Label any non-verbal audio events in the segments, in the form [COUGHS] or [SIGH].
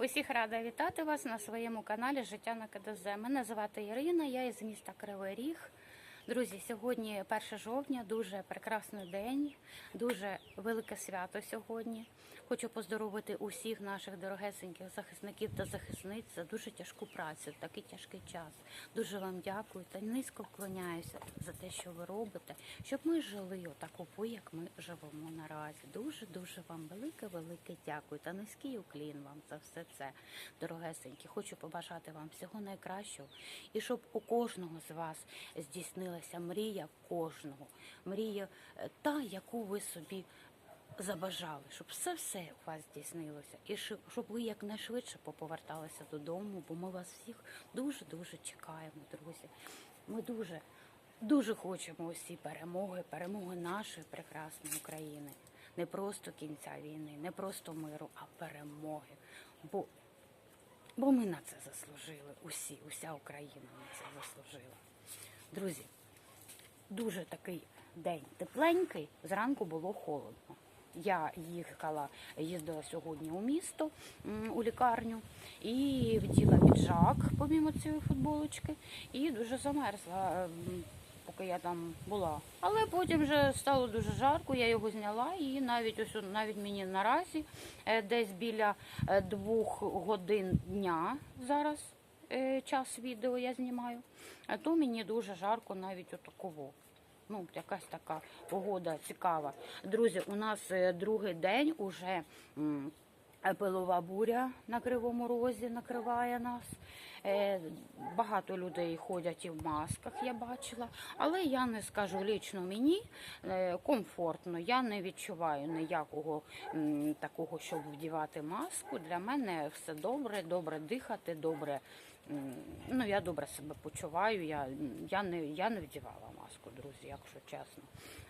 Усіх рада вітати вас на своєму каналі Життя на КДЗ. Мене звати Ірина, я із міста Кривий Ріг. Друзі, сьогодні 1 жовтня, дуже прекрасний день, дуже велике свято сьогодні. Хочу поздоровити усіх наших дорогесеньких захисників та захисниць за дуже тяжку працю, такий тяжкий час. Дуже вам дякую та низько вклоняюся за те, що ви робите, щоб ми жили отаку, як ми живемо наразі. Дуже дуже вам велике, велике дякую та низький уклін вам за все це, дорогесенькі. Хочу побажати вам всього найкращого і щоб у кожного з вас здійснилася мрія кожного, мрія е, та, яку ви собі забажали, щоб все все у вас здійснилося, і щоб ви якнайшвидше поповерталися додому, бо ми вас всіх дуже дуже чекаємо, друзі. Ми дуже дуже хочемо усі перемоги, перемоги нашої прекрасної України. Не просто кінця війни, не просто миру, а перемоги. Бо, бо ми на це заслужили. Усі, уся Україна на це заслужила. Друзі, дуже такий день тепленький, зранку було холодно. Я їхала, їздила сьогодні у місто у лікарню і вділа піджак, помімо цієї футболочки, і дуже замерзла, поки я там була. Але потім вже стало дуже жарко, я його зняла, і навіть ось навіть мені наразі е, десь біля е, двох годин дня зараз час відео я знімаю, а то мені дуже жарко навіть отаково. Ну, якась така погода цікава. Друзі, у нас е, другий день уже пилова буря на Кривому Розі накриває нас. Е, Багато людей ходять і в масках, я бачила. Але я не скажу лічно мені е, комфортно. Я не відчуваю ніякого такого, щоб вдівати маску. Для мене все добре, добре дихати, добре. Ну, я добре себе почуваю. Я, я, не, я не вдівала маску, друзі, якщо чесно.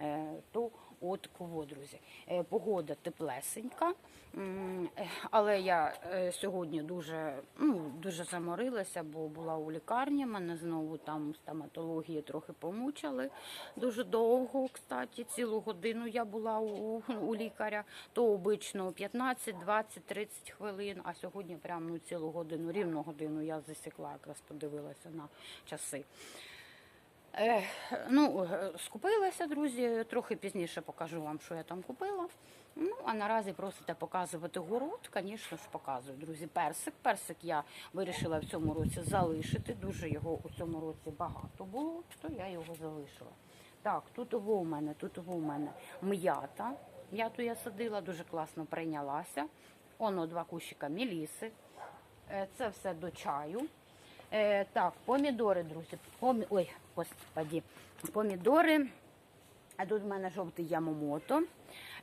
Е, то от кого, друзі. Е, погода теплесенька, е, але я сьогодні дуже, ну, дуже заморилася, бо була у лікарні. Мене знову там стоматології трохи помучили дуже довго. Кстати, цілу годину я була у, у лікаря. То обично 15, 20, 30 хвилин, а сьогодні прямо ну, цілу годину, рівну годину я засікла, якраз подивилася на часи. Ну, е, скупилася, друзі. Трохи пізніше покажу вам, що я там купила. Ну, а наразі просите показувати город. Звісно ж, показую, друзі. Персик. Персик я вирішила в цьому році залишити. Дуже його у цьому році багато було, то я його залишила. Так, тут у мене, тут у мене м'ята. М'яту я садила, дуже класно прийнялася. Оно два кущика міліси. Е, Це все до чаю. Е, так, помідори, друзі. Помі... Ой, господі. Помідори. А тут в мене жовтий ямомото.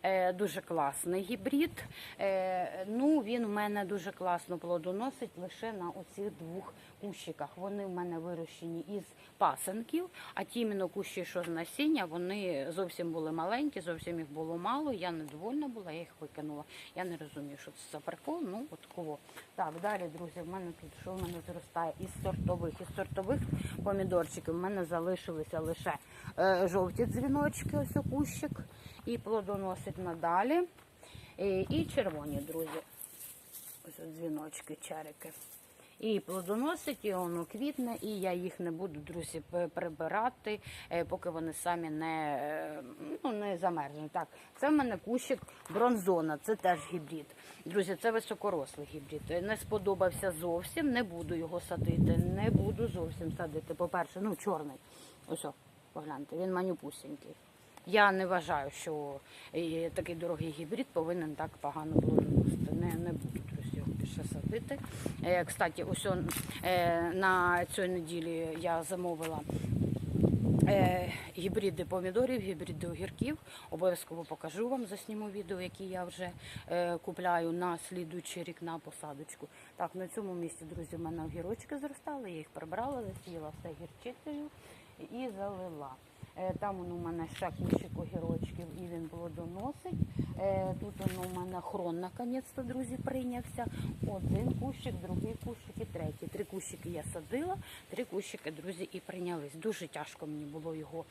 Е, дуже класний гібрид. Е, ну, він в мене дуже класно плодоносить лише на оцих двох кущиках. Вони в мене вирощені із пасенків, а ті іменно кущі, що з насіння, вони зовсім були маленькі, зовсім їх було мало. Я недовольна була, я їх викинула. Я не розумію, що це за прикол. Ну, от кого. Так, далі, друзі, в мене тут що в мене зростає із сортових. Із сортових помідорчиків в мене залишилися лише е, жовті дзвіночки, ось у кущик, і плодоносить надалі. І, червоні, друзі. Ось дзвіночки, черики. І плодоносить, і воно квітне, і я їх не буду, друзі, прибирати, е, поки вони самі не, е, ну, не замерзнуть. Так, це в мене кущик бронзона, це теж гібрид. Друзі, це високорослий гібрид. Не сподобався зовсім, не буду його садити, не буду зовсім садити. По-перше, ну, чорний. Ось, погляньте, він манюпусенький. Я не вважаю, що е, такий дорогий гібрид повинен так погано плодоносити. Не, не буду його більше садити. Е, Кстати, ось он, е, на цій неділі я замовила е, гібриди помідорів, гібриди огірків. Обов'язково покажу вам, засніму відео, які я вже е, купляю на слідуючий рік на посадочку. Так, на цьому місці, друзі, в мене огірочки зростали, я їх прибрала, засіяла все гірчицею і залила. Е, Там у мене ще кущик огірочків і він плодоносить. Е, Тут воно у мене хрон наконець-то, друзі, прийнявся. Один кущик, другий кущик і третій. Три кущики я садила, три кущики, друзі, і прийнялись. Дуже тяжко мені було його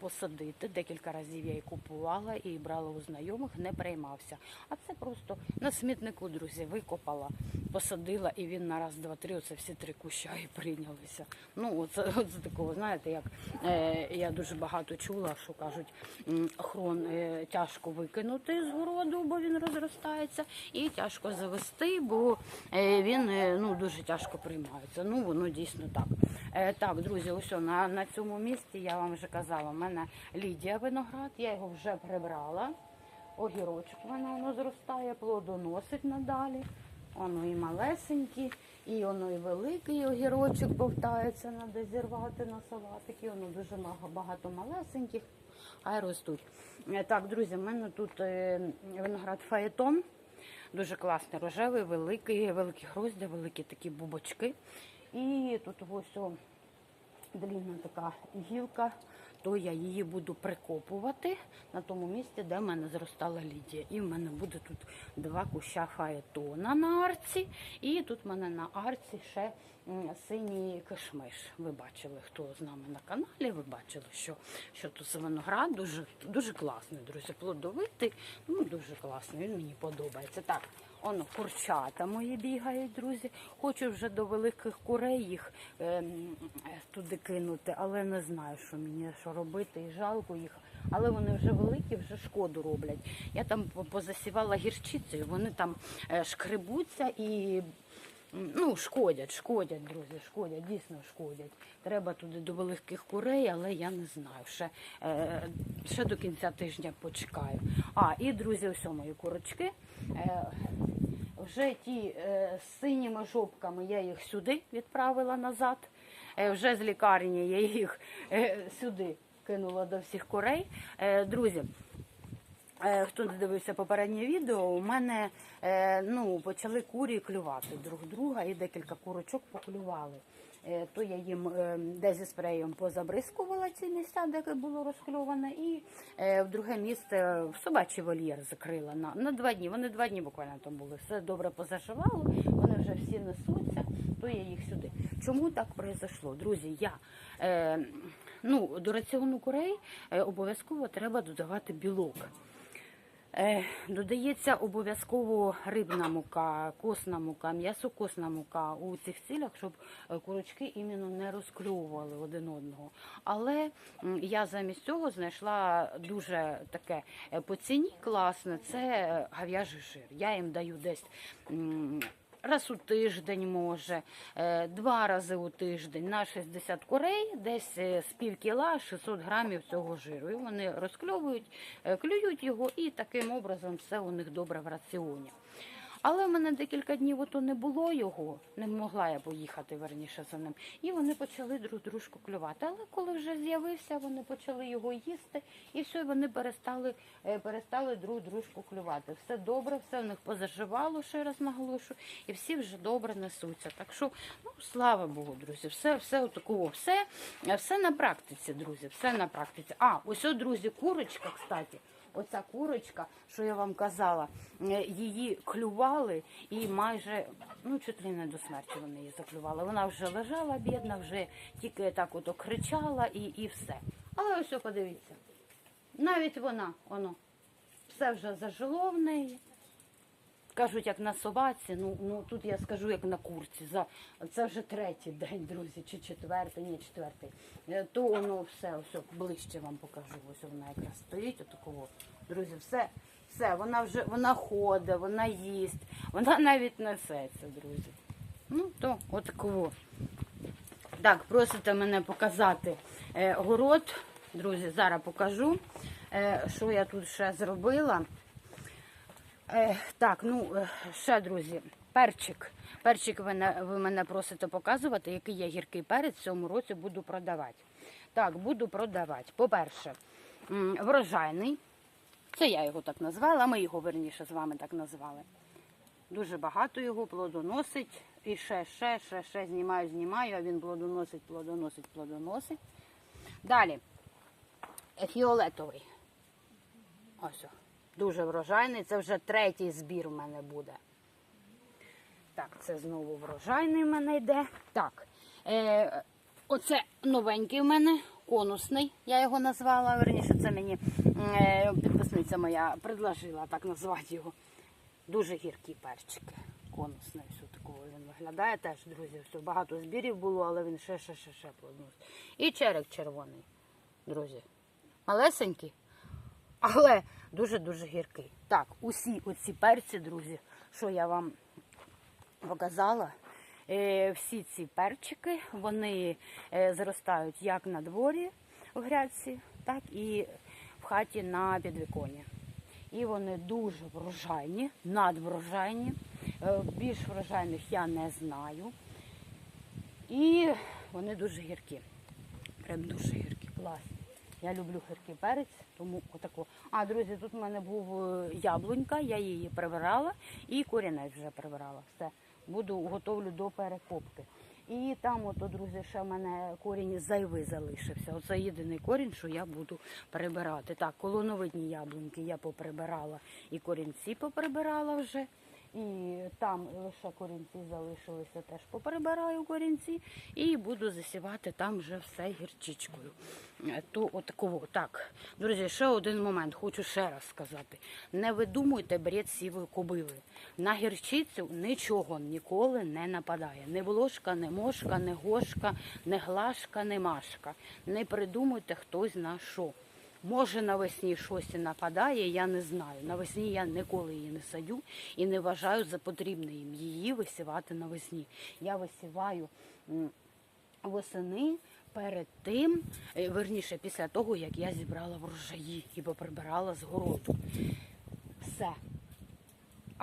посадити. Декілька разів я і купувала і брала у знайомих, не приймався. А це просто на смітнику, друзі, викопала, посадила, і він на раз, два, три, оце всі три куща і прийнялися. Ну, оце, оце такого, знаєте, як е, я дуже багато чула, що кажуть, хрон е, тяжко викинути городу, бо він розростається, і тяжко завести, бо е, він е, ну, дуже тяжко приймається. Ну, воно дійсно так. Е, так, друзі, ось на, на цьому місці я вам вже казала, в мене Лідія виноград, я його вже прибрала. Огірочок в мене воно зростає, плодоносить надалі. Воно і малесенькі, і воно і великий огірочок бовтається, треба зірвати на салатики. Воно дуже багато малесеньких, а й ростуть. Е, Так, друзі, в мене тут е, виноград фаетон. Дуже класний, рожевий, великий, великі грозді, великі такі бубочки. І тут ось длінна така гілка, то я її буду прикопувати на тому місці, де в мене зростала Лідія. І в мене буде тут два куща хаєтона на арці, і тут в мене на арці ще синій кишмиш. Ви бачили, хто з нами на каналі, ви бачили, що, що тут виноград дуже, дуже класний, друзі, плодовитий, ну дуже класний, він мені подобається. Так, Оно курчата мої бігають, друзі. Хочу вже до великих курей їх ем, туди кинути, але не знаю, що мені що робити, і жалко їх. Але вони вже великі, вже шкоду роблять. Я там позасівала гірчицею, вони там е, шкребуться і ну, шкодять, шкодять, друзі, шкодять, дійсно шкодять. Треба туди до великих курей, але я не знаю. Ще, е, ще до кінця тижня почекаю. А, і друзі, ось мої курочки. Е, вже ті е, з синіми жопками я їх сюди відправила назад. Е, вже з лікарні я їх е, сюди кинула до всіх курей. Е, друзі, Хто не дивився попереднє відео, у мене е, ну, почали курі клювати друг друга і декілька курочок поклювали. Е, То я їм е, десь зі спреєм позабризкувала ці місця, де було розкльоване, і е, в друге місце в собачий вольєр закрила на, на два дні. Вони два дні буквально там були. Все добре позашивало, вони вже всі несуться, то я їх сюди. Чому так произошло? Друзі, я е, ну, до раціону курей е, обов'язково треба додавати білок. Е, Додається обов'язково рибна мука, косна мука, м'ясокосна мука у цих цілях, щоб е, курочки іменно не розкльовували один одного. Але я замість цього знайшла дуже таке е, по ціні класне, це гав'яжий жир. Я їм даю десь. Раз у тиждень може, е, два рази у тиждень на 60 курей, десь е, з пів кіла 600 грамів цього жиру. І вони розкльовують, е, клюють його, і таким образом все у них добре в раціоні. Але в мене декілька днів ото не було його, не могла я поїхати верніше за ним. І вони почали друг дружку клювати. Але коли вже з'явився, вони почали його їсти, і все, вони перестали, е, перестали друг дружку клювати. Все добре, все в них позаживало, ще раз наголошую, і всі вже добре несуться. Так що, ну слава Богу, друзі, все, все отакого, все, все на практиці, друзі, все на практиці. А, ось, друзі, курочка, кстати. Оця курочка, що я вам казала, е, її клювали і майже ну чуть не до смерті вони її заклювали. Вона вже лежала, бідна, вже тільки так ото кричала і, і все. Але ось подивіться, навіть вона, воно, все вже зажило в неї. Кажуть, як на собаці, ну, ну тут я скажу, як на курці. За, це вже третій день, друзі, чи четвертий, ні, четвертий. Е, То воно все, ось ближче вам покажу. Ось вона якраз стоїть, отакого. Друзі, все, все, вона вже вона ходить, вона їсть, вона [LAUGHS] навіть несеться, друзі. Ну, то отакого. Так, просите мене показати е, город. Друзі, зараз покажу, е, що я тут ще зробила. Е, так, ну е, ще, друзі, перчик. Перчик ви, не- ви мене просите показувати, який я гіркий перець в цьому році буду продавати. Так, буду продавати. По-перше, врожайний. Це я його так назвала, ми його верніше з вами так назвали. Дуже багато його плодоносить. І ще, ще, ще, ще знімаю, знімаю, а він плодоносить, плодоносить, плодоносить. Далі. фіолетовий. Ось. Дуже врожайний. Це вже третій збір в мене буде. Так, це знову врожайний в мене йде. Так. Е, оце новенький в мене, конусний, я його назвала. Верніше, це мені е, підписниця моя предложила так назвати його. Дуже гіркі перчики. Конусний, все такого він виглядає теж, друзі. Все, багато збірів було, але він ще, ще, ще, ще плоднувся. І черек червоний, друзі. Малесенький, але дуже-дуже гіркий. Так, усі оці перці, друзі, що я вам показала. Е, Всі ці перчики вони е, зростають як на дворі в грядці, так і в хаті на підвіконні. І вони дуже врожайні, надврожайні. Е, Більш врожайних я не знаю. І вони дуже гіркі. Прям дуже гіркі, класні. Я люблю гіркий перець, тому отако. А, друзі, тут в мене був е, яблунька, я її прибирала і корінець вже прибирала. Все, буду готовлю до перекопки. І там, ото, друзі, ще в мене корінь зайвий залишився. Оце єдиний корінь, що я буду прибирати. Так, колоновидні яблуньки я поприбирала і корінці поприбирала вже. І там лише корінці залишилися, теж поприбираю корінці і буду засівати там вже все гірчичкою. Е, То отакого. Так, друзі, ще один момент, хочу ще раз сказати. Не видумуйте бред сівої кобили. На гірчицю нічого ніколи не нападає. Не волошка, не мошка, не гошка, не глашка, не машка. Не придумуйте хтось на що. Може навесні щось нападає, я не знаю. Навесні я ніколи її не садю і не вважаю за потрібне їм її висівати навесні. Я висіваю восени перед тим, е, верніше після того, як я зібрала врожаї і поприбирала з городу. Все.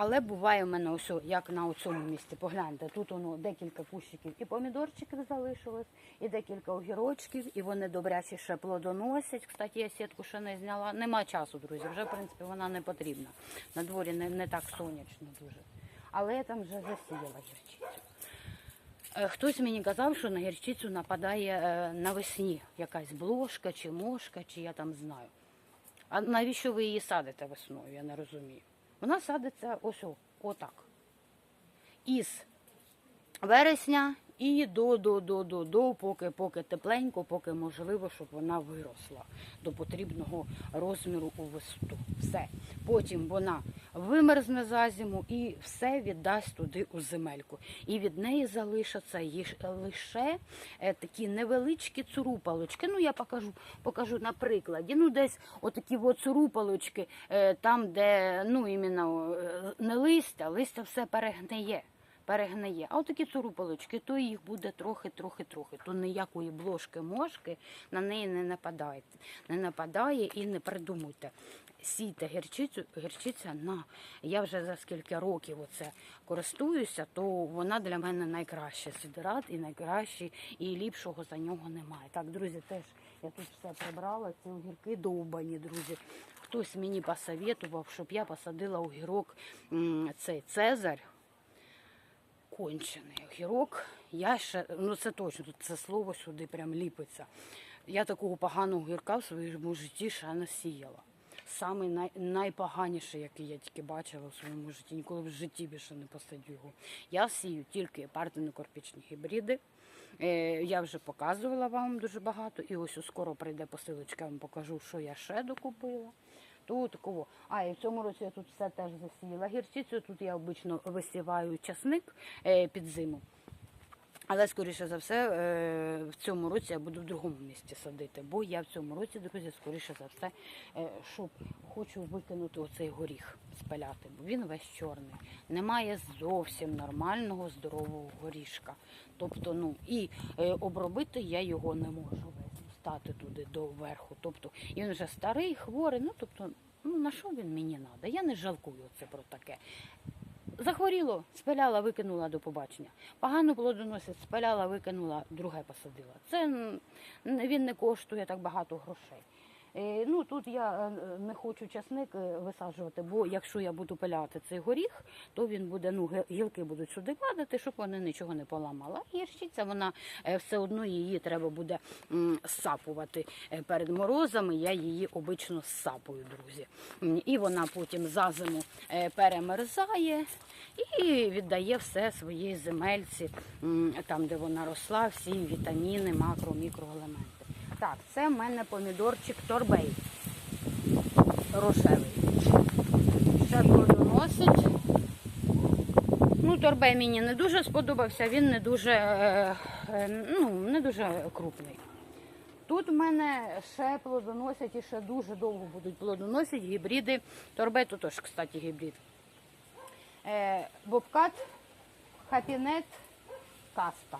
Але буває в мене ось, як на цьому місці. Погляньте, тут воно декілька кущиків і помідорчиків залишилось, і декілька огірочків, і вони добряче ще плодоносять. Кстати, я сітку ще не зняла. Нема часу, друзі. Вже в принципі вона не потрібна. На дворі не, не так сонячно дуже. Але я там вже засіяла гірчицю. Е, Хтось мені казав, що на гірчицю нападає е, навесні якась блошка чи мошка, чи я там знаю. А навіщо ви її садите весною? Я не розумію. Вона садиться ось отак. Із вересня і до, до, до, до, до, поки, поки тепленько, поки можливо, щоб вона виросла до потрібного розміру у висоту. Все. Потім вона вимерзне за зиму і все віддасть туди у земельку. І від неї залишаться лише е, такі невеличкі цурупалочки. Ну, я покажу, покажу на прикладі. Ну, десь отакі от цурупалочки, е, там, де ну, іменно е, не листя, листя все перегниє перегниє. А отакі цурупалочки, то їх буде трохи, трохи, трохи. То ніякої блошки мошки на неї не нападає. Не нападає і не придумуйте. Сійте гірчицю, гірчиця на я вже за скільки років оце користуюся, то вона для мене найкраща сидират і найкращий, і ліпшого за нього немає. Так, друзі, теж я тут все прибрала. Ці огірки довбані, друзі. Хтось мені посоветував, щоб я посадила огірок цей Цезарь кончений огірок. Я ще, ну це точно, тут це слово сюди прям ліпиться. Я такого поганого огірка в своєму житті ще не сіяла. Самий най, найпоганіший, який я тільки бачила в своєму житті. Ніколи в житті більше не посадю його. Я сію тільки партино-корпічні гібриди. Е, я вже показувала вам дуже багато. І ось скоро прийде посилочка, я вам покажу, що я ще докупила. Тут такого. А, і в цьому році я тут все теж засіяла гірчицю. Тут я обично висіваю часник е, під зиму. Але, скоріше за все, е, в цьому році я буду в другому місці садити, бо я в цьому році, друзі, скоріше за все, е, щоб хочу викинути оцей горіх спаляти, бо він весь чорний. Немає зовсім нормального здорового горішка. Тобто, ну і обробити я його не можу стати туди до верху. Тобто, він вже старий, хворий. Ну тобто, ну на що він мені треба? Я не жалкую це про таке. Захворіло, спиляла, викинула до побачення. Погано плодоносить, спиляла, викинула, друге посадила. Це він не коштує так багато грошей. Е, Ну тут я е, не хочу часник е, висаджувати, бо якщо я буду пиляти цей горіх, то він буде, ну гілки будуть сюди падати, щоб вони нічого не поламали. А гірчиця, вона все одно її треба буде сапувати перед морозами. Я її обично сапую, друзі. І вона потім за зиму перемерзає і віддає все своїй земельці, там де вона росла, всі вітаміни, макро, мікроелементи. Так, це в мене помідорчик торбей рошевий. Ще плодоносить. Ну, торбей мені не дуже сподобався, він не дуже, е, е, ну, не дуже крупний. Тут в мене ще плодоносять і ще дуже довго будуть плодоносити гібриди. Торбей тут теж, кстати, гібрид. Е, Бобкат, хапінет, каста.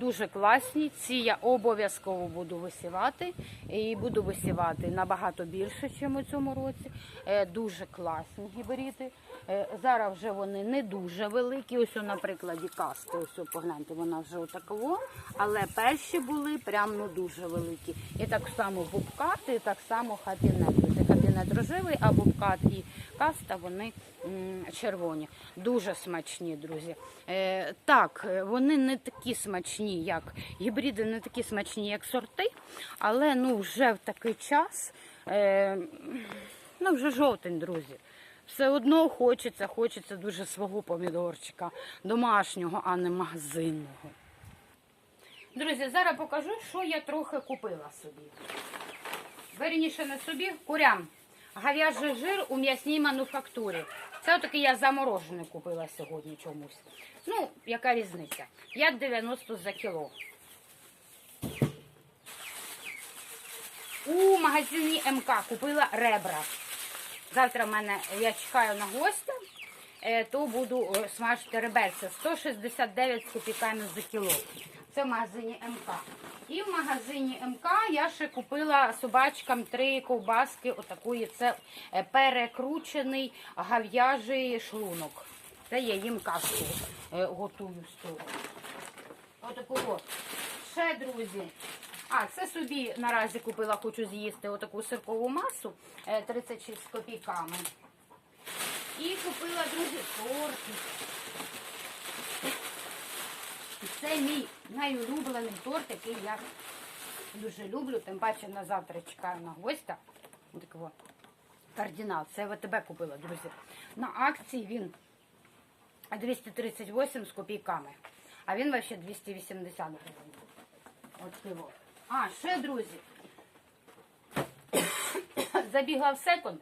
Дуже класні. Ці я обов'язково буду висівати. І буду висівати набагато більше, ніж у цьому році. Е, Дуже класні гібриди. Е, Зараз вже вони не дуже великі. Ось, о, на касти. Ось погляньте, вона вже отакого. Але перші були прям ну дуже великі. І так само бубкат, і так само хапінет. Це хапінет рожевий, а бубкат і каста вони червоні. Дуже смачні, друзі. Е, так, е, вони не такі смачні, як гібриди, не такі смачні, як сорти, але ну вже в такий час, е, ну вже жовтень, друзі. Все одно хочеться, хочеться дуже свого помідорчика, домашнього, а не магазинного. Друзі, зараз покажу, що я трохи купила собі. Верніше не собі, курям. Говяжий жир у м'ясній мануфактурі. Це отакий я заморожений купила сьогодні чомусь. Ну, яка різниця? 5,90 за кіло. У магазині МК купила ребра. Завтра в мене я чекаю на гостя, е, то буду е, смажити реберця 169 з копійками за кіло. Це в магазині МК. І в магазині МК я ще купила собачкам три ковбаски. Отакої. Це е, перекручений гав'яжий шлунок. Це я їм кашку е, готую з того. Отаку. Ще, друзі. А, це собі наразі купила, хочу з'їсти отаку сиркову масу е, 36 з копійками. І купила, друзі, тортик. І Це мій найулюблений торт, який я дуже люблю. Тим паче на завтра чекаю на гостя. Такого кардинал. Це я тебе купила, друзі. На акції він 238 з копійками. А він вообще 280 гривень. От його. А, ще, друзі. [COUGHS] Забігла в секунд.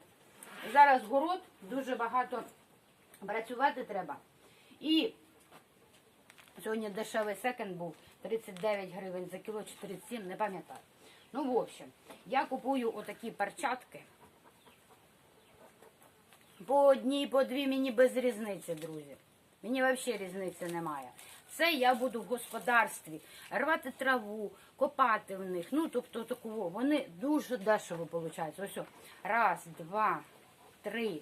Зараз город, дуже багато працювати треба. І сьогодні дешевий секонд був 39 гривень за кіло 47, не пам'ятаю. Ну, в общем, я купую отакі перчатки. По одній, по дві мені без різниці, друзі. Мені взагалі різниці немає. Це я буду в господарстві рвати траву, копати в них. Ну, тобто такого. Вони дуже дешево виходять. Ось. Раз, два, три,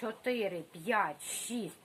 чотири, п'ять, шість,